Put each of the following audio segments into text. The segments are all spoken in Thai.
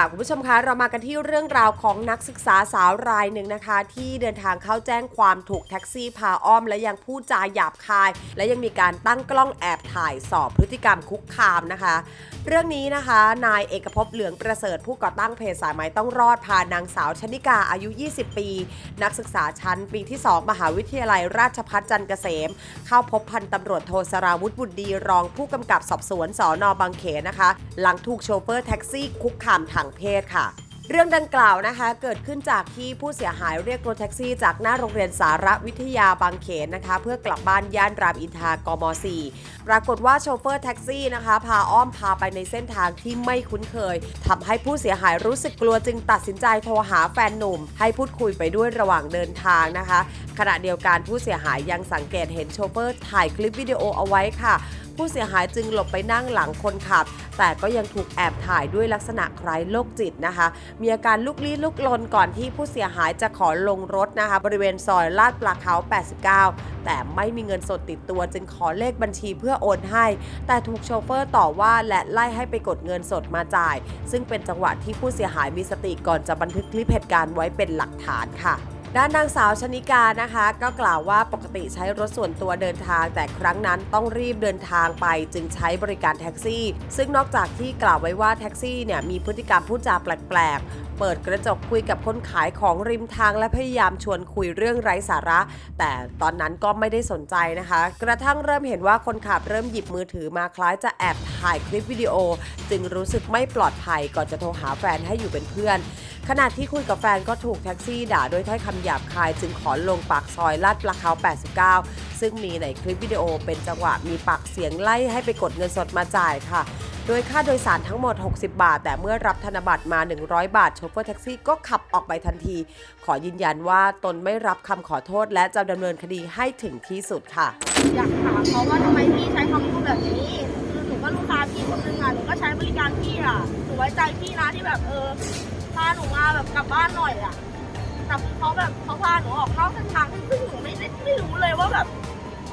ค่ะคุณผู้ชมคะเรามากันที่เรื่องราวของนักศึกษาสาวรายหนึ่งนะคะ ที่เดินทางเข้าแจ้งความถูกแท็กซี่พาอ้อม และยังพูดจาหยาบคาย และยังมีการตั้งกล้องแอบถ่ายสอบพฤติกรรมคุกคามนะคะ เรื่องนี้นะคะ นายเอกภพเหลืองประเสริฐผู้ก่อตั้งเพจสายไหมต้องรอดพานางสาวชนิกาอายุ 20 ปี นักศึกษาชั้นปีที่ 2 มหาวิทยาลัยราชภัฏจันทร์เกษม เข้าพบพันตำรวจโทสราวุฒิบุตรดีรองผู้กำกับสอบสวนสอนอบางเขนนะคะ หลังถูกโชเฟอร์แท็กซี่คุกคามทางเพศค่ะ เรื่องดังกล่าวนะคะเกิดขึ้นจากที่ผู้เสียหายเรียกรถแท็กซี่ จากหน้าโรงเรียนสารวิทยาบางเขนนะคะ เพื่อกลับบ้านย่านรามอินทรากม 4 ปรากฏว่าโชเฟอร์แท็กซี่นะคะ พาอ้อมพาไปในเส้นทางที่ไม่คุ้นเคยทำให้ผู้เสียหายรู้สึกกลัวจึงตัดสินใจโทรหาแฟนหนุ่ม ให้พูดคุยไปด้วยระหว่างเดินทางนะคะ ขณะเดียวกันผู้เสียหายยังสังเกตเห็นโชเฟอร์ถ่ายคลิปวิดีโอเอาไว้ค่ะ ผู้เสียหายจึงหลบไปนั่งหลังคนขับ แต่ก็ยังถูกแอบถ่ายด้วยลักษณะคล้ายโรคจิตนะคะ มีอาการลุกลี้ลุกลนก่อนที่ผู้เสียหายจะขอลงรถนะคะ บริเวณซอยลาดปลาเขา 89 แต่ไม่มีเงินสดติดตัวจึงขอเลขบัญชีเพื่อโอนให้ แต่ถูกโชเฟอร์ต่อว่าและไล่ให้ไปกดเงินสดมาจ่าย ซึ่งเป็นจังหวะที่ผู้เสียหายมีสติก่อนจะบันทึกคลิปเหตุการณ์ไว้เป็นหลักฐานค่ะ ด้านนางสาวชนิกานะคะ ก็กล่าวว่าปกติใช้รถส่วนตัวเดินทาง แต่ครั้งนั้นต้องรีบเดินทางไป จึงใช้บริการแท็กซี่ ซึ่งนอกจากที่กล่าวไว้ว่าแท็กซี่เนี่ยมีพฤติกรรมพูดจาแปลกๆ เปิดกระจกคุยกับคนขายของริมทางและพยายามชวนคุยเรื่องไร้สาระ แต่ตอนนั้นก็ไม่ได้สนใจนะคะ กระทั่งเริ่มเห็นว่าคนขับเริ่มหยิบมือถือมาคล้ายจะแอบถ่ายคลิปวิดีโอ จึงรู้สึกไม่ปลอดภัยก่อนจะโทรหาแฟนให้อยู่เป็นเพื่อน ขณะที่คุยกับแฟนก็ถูกแท็กซี่ด่าด้วยถ้อยคำหยาบคายจึงขอลงปากซอยลาดปลาเขา89 ซึ่งมีในคลิปวิดีโอเป็นจังหวะมีปากเสียงไล่ให้ไปกดเงินสดมาจ่ายค่ะโดยค่าโดยสารทั้งหมด 60 บาท แต่เมื่อรับธนบัตรมา 100 บาทโชเฟอร์แท็กซี่ก็ขับออกไปทันที ขอยืนยันว่าตนไม่รับคำขอโทษ และจะดำเนินคดีให้ถึงที่สุดค่ะ อยากถามเขาว่าทำไมพี่ใช้คำพูดแบบนี้ คือหนูก็ลูกค้าพี่คนนึงอะหนูก็ใช้บริการพี่อะหนูไว้ใจพี่นะที่แบบเออพาหนูมาแบบกลับบ้านหน่อยอะ แต่เขาแบบเขาพาหนูออกนอกเส้นทางซึ่งหนูไม่ได้ไม่รู้เลยว่าแบบ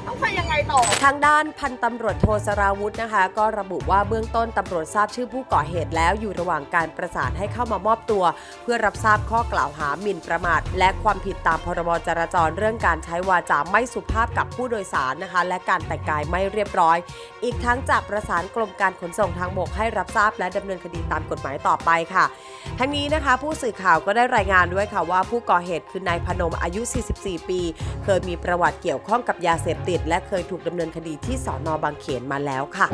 ต้องไปยัง งต่อ ทางด้านพันตำรวจโทสราวุธนะคะ ก็ระบุว่าเบื้องต้นตำรวจทราบชื่อผู้ก่อเหตุแล้วอยู่ระหว่างการประสานให้เข้ามามอบตัว เพื่อรับทราบข้อกล่าวหาหมิ่นประมาท และความผิดตามพรบจราจรเรื่องการใช้วาจาไม่สุภาพกับผู้โดยสารนะคะ และการแต่งกายไม่เรียบร้อย อีกทั้งจากประสานกรมการขนส่งทางบกให้รับทราบ และดำเนินคดีตามกฎหมายต่อไปค่ะ ทั้งนี้นะคะ ผู้สื่อข่าวก็ได้รายงานด้วยค่ะว่าผู้ก่อเหตุคือนายพนมอายุ 44 ปี เคยมีประวัติเกี่ยวข้องกับยาเสพติด และเคยถูกดำเนินคดีที่สอนอบางเขนมาแล้วค่ะ